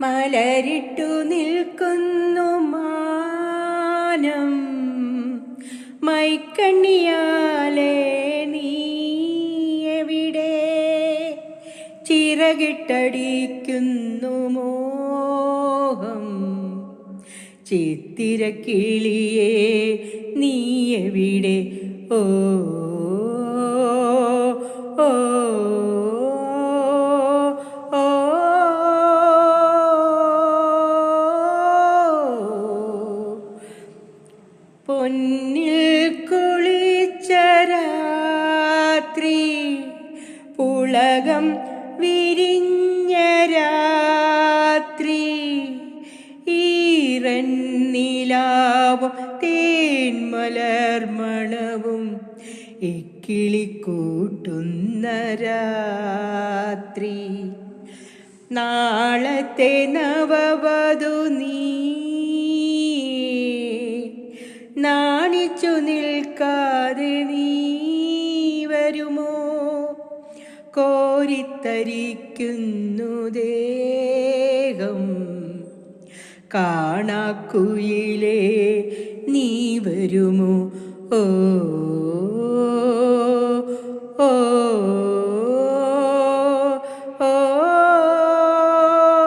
മലരിട്ടു നിൽക്കുന്നു മാനം. മൈക്കണ്ണിയാലേ നീ എവിടെ? ചിറകിട്ടടിക്കുന്നു മോഹം. ചിത്തിരക്കിളിയേ നീ എവിടെ? ഓ ഓ പൊന്നിൽ കുളിച്ച രാത്രി പുളകം വിരിഞ്ഞ രാത്രി. ഈറന്നിലാവും തേന്മലർമണവും ഇക്കിളിക്കൂട്ടുന്ന രാത്രി. നാളത്തെ നവവധു നീ നാണിച്ചു നിൽക്കാതെ നീ വരുമോ? കോരിത്തരിക്കുന്നു ദേഹം. കാണാക്കുയിലേ നീ വരുമോ? ഓ ഓ